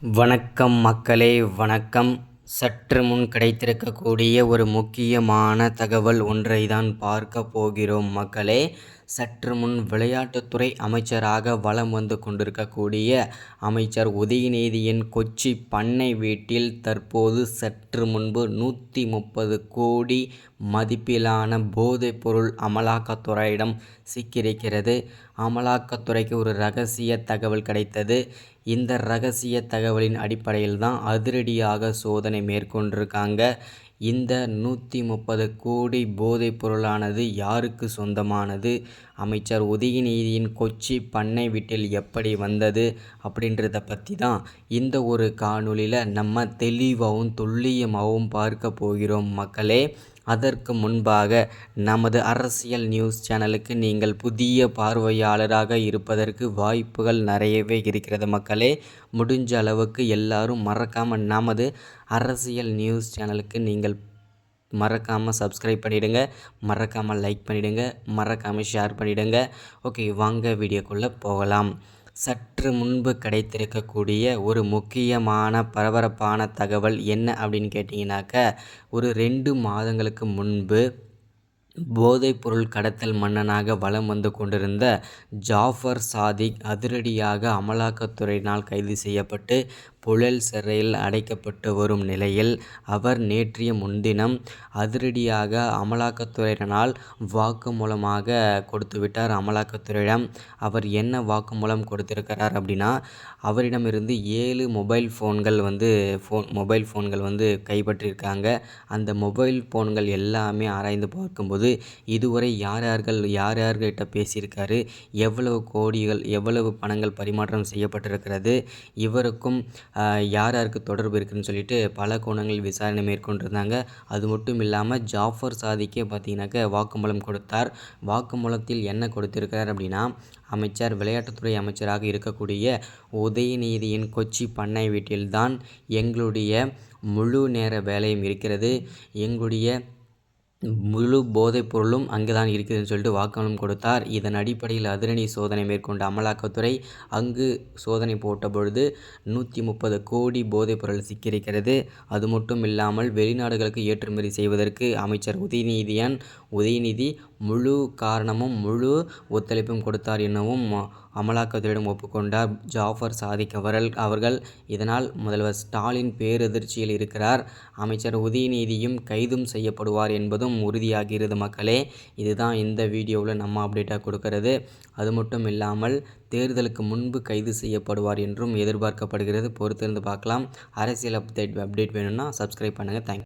வணக்கம் மக்களே வணக்கம். சற்று முன் கிடைத்திருக்கக்கூடிய ஒரு முக்கியமான தகவல் ஒன்றை தான் பார்க்க போகிறோம் மக்களே. சற்று முன் விளையாட்டுத்துறை அமைச்சராக வலம் வந்து கொண்டிருக்கக்கூடிய அமைச்சர் உதயநிதியின் கொச்சி பண்ணை வீட்டில் தற்போது சற்று முன்பு நூற்றி முப்பது கோடி மதிப்பிலான போதைப்பொருள் அமலாக்கத்துறையிடம் சிக்கியிருக்கிறது. அமலாக்கத்துறைக்கு ஒரு ரகசிய தகவல் கிடைத்தது. இந்த ரகசிய தகவலின் அடிப்படையில் தான் அதிரடியாக சோதனை மேற்கொண்டிருக்காங்க. இந்த நூற்றி முப்பது கோடி போதைப் பொருளானது யாருக்கு சொந்தமானது? அமைச்சர் உதயநிதியின் கொச்சி பண்ணை வீட்டில் எப்படி வந்தது அப்படின்றத பற்றி தான் இந்த ஒரு காணொலியில் நம்ம தெளிவாகவும் துல்லியமாகவும் பார்க்க போகிறோம். மக்களே அதற்கு முன்பாக நமது அரசியல் நியூஸ் சேனலுக்கு நீங்கள் புதிய பார்வையாளராக இருப்பதற்கு வாய்ப்புகள் நிறையவே இருக்கிறது மக்களே. முடிஞ்ச அளவுக்கு எல்லாரும் மறக்காமல் நமது அரசியல் நியூஸ் சேனலுக்கு நீங்கள் மறக்காமல் சப்ஸ்கிரைப் பண்ணிவிடுங்க மறக்காமல் லைக் பண்ணிவிடுங்க மறக்காமல் ஷேர் பண்ணிவிடுங்க ஓகே வாங்க வீடியோக்குள்ளே போகலாம். சற்று முன்பு கிடைத்திருக்கக்கூடிய ஒரு முக்கியமான பரபரப்பான தகவல் என்ன அப்படின்னு கேட்டிங்கனாக்க ஒரு ரெண்டு மாதங்களுக்கு முன்பு போதைப்பொருள் கடத்தல் மன்னனாக வலம் வந்து கொண்டிருந்த ஜாஃபர் சாதிக் அதிரடியாக அமலாக்கத்துறையினால் கைது செய்யப்பட்டு புழல் சிறையில் அடைக்கப்பட்டு வரும் நிலையில் அவர் நேற்றைய முன்தினம் அதிரடியாக அமலாக்கத்துறையினரால் வாக்குமூலமாக கொடுத்துவிட்டார் அமலாக்கத்துறையிடம் அவர் என்ன வாக்குமூலம் கொடுத்திருக்கிறார் அப்படின்னா அவரிடமிருந்து ஏழு மொபைல் ஃபோன்கள் வந்து ஃபோன் மொபைல் ஃபோன்கள் வந்து கைப்பற்றியிருக்காங்க. அந்த மொபைல் ஃபோன்கள் எல்லாமே ஆராய்ந்து பார்க்கும்போது இதுவரை யார் யார்கள் யார் யார்கிட்ட பேசியிருக்காரு? எவ்வளவு கோடிகள் எவ்வளவு பணங்கள் பரிமாற்றம் செய்யப்பட்டிருக்கிறது? இவருக்கும் யார் யாருக்கு தொடர்பு இருக்குதுன்னு சொல்லிட்டு பல கோணங்களில் விசாரணை மேற்கொண்டிருந்தாங்க. அது மட்டும் இல்லாமல் ஜாஃபர் சாதிக்கே பார்த்தீங்கன்னாக்க வாக்குமூலம் கொடுத்தார். வாக்குமூலத்தில் என்ன கொடுத்திருக்கிறார் அப்படின்னா அமைச்சர் விளையாட்டுத்துறை அமைச்சராக இருக்கக்கூடிய உதயநிதியின் கொச்சி பண்ணை வீட்டில்தான் எங்களுடைய முழு நேர வேலையும் இருக்கிறது. எங்களுடைய முழு போதைப் பொருளும் அங்கே தான் இருக்குதுன்னு சொல்லிட்டு வாக்குமூலம் கொடுத்தார். இதன் அடிப்படையில் அதிரணி சோதனை மேற்கொண்ட அமலாக்கத்துறை அங்கு சோதனை போட்ட பொழுது நூற்றி முப்பது கோடி போதைப் பொருள் சிக்கியிருக்கிறது. அது மட்டும் இல்லாமல் வெளிநாடுகளுக்கு ஏற்றுமதி செய்வதற்கு அமைச்சர் உதயநிதியான் உதயநிதி முழு காரணமும் முழு ஒத்துழைப்பும் கொடுத்தார் எனவும் அமலாக்கத்துறையிடம் ஒப்புக்கொண்டார் ஜாஃபர் சாதிக் அவர்கள். அவர்கள் இதனால் முதல்வர் ஸ்டாலின் பேரதிர்ச்சியில் இருக்கிறார். அமைச்சர் உதயநிதியும் கைதும் செய்யப்படுவார் என்பதும் உறுதியாகிறது மக்களே. இதுதான் இந்த வீடியோவில் நம்ம அப்டேட்டாக கொடுக்கறது. அது மட்டும் இல்லாமல் தேர்தலுக்கு முன்பு கைது செய்யப்படுவார் என்றும் எதிர்பார்க்கப்படுகிறது. பொறுத்திருந்து பார்க்கலாம். அரசியல் அப்டேட் அப்டேட் வேணும்னா சப்ஸ்கிரைப் பண்ணுங்கள் தேங்க்யூ